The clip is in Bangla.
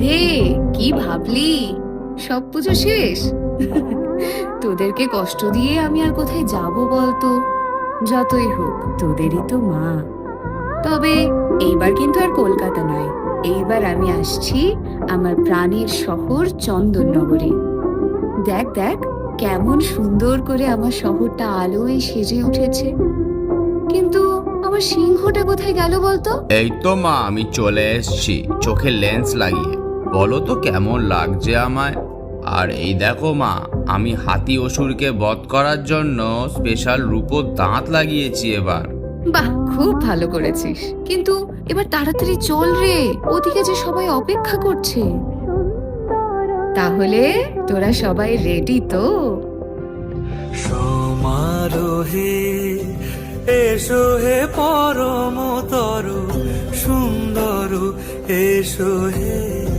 কিরে কি ভাবলি? সব পুজো শেষ? তোদেরকে কষ্ট দিয়ে আমি আর কোথায় যাব বলতো? যতই হোক, তোদেরই তো মা। তবে এইবার কিন্তু আর কলকাতা নয়। এইবার আমি আসছি আমার প্রাণের শহর চন্দননগরে। দেখ দেখ, কেমন সুন্দর করে আমার শহরটা আলোয় সেজে উঠেছে। কিন্তু আমার সিংহটা কোথায় গেল বলতো? এই তো মা, আমি চলে এসেছি। চোখে লেন্স লাগিয়ে। বলো তো কেমন লাগছে আমায়? আর এই দেখো মা আমি হাতি অসুরকে বধ করার জন্য স্পেশাল রূপোর দাঁত লাগিয়েছি এবার। বাহ খুব ভালো করেছিস। কিন্তু এবার তাড়াতাড়ি চল রে ওদিকে যে সবাই অপেক্ষা করছে। তাহলে তোরা সবাই রেডি তো? সমারোহে এসো হে পরমতর সুন্দর এসো হে